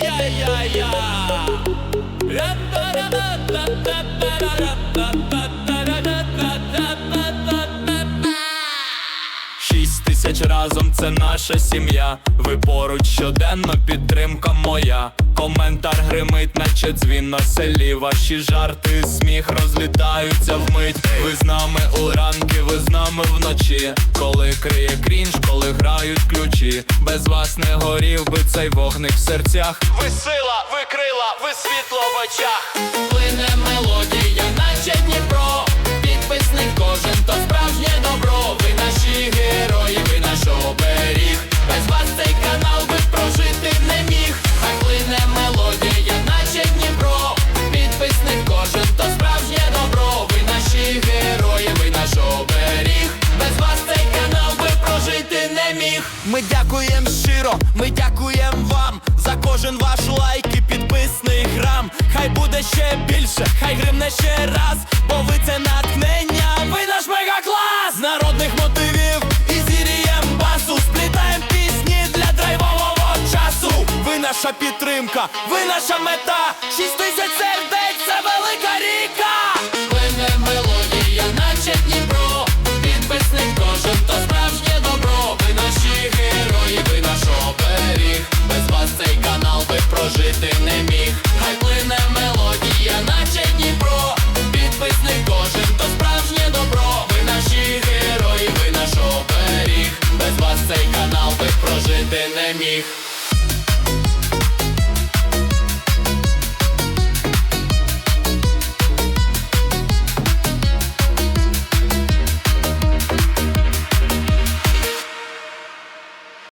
Уя-я-я! Шість тисяч разом це наша сім'я. Ви поруч щоденно підтримка моя. Коментар гримить, наче дзвін на селі. Ваші жарти, сміх розлітаються вмить. Ви з нами у ранки, ви з нами вночі. Коли криє крінж, коли грають ключі. Без вас не горів би цей вогник в серцях. Ви сила, ви крила, ви світло в очах. Ми дякуємо щиро, ми дякуємо вам за кожен ваш лайк і підписний грам. Хай буде ще більше, хай гримне ще раз, бо ви це натхнення, ви наш мегаклас! З народних мотивів і зірієм басу сплітаєм пісні для драйвового часу. Ви наша підтримка, ви наша мета. Шість тисяч сердець це велика ріка. Прожити не міг. Хай плине мелодія, наче Дніпро. Підписник кожен, то справжнє добро. Ви наші герої, ви наш оберіг. Без вас цей канал би прожити не міг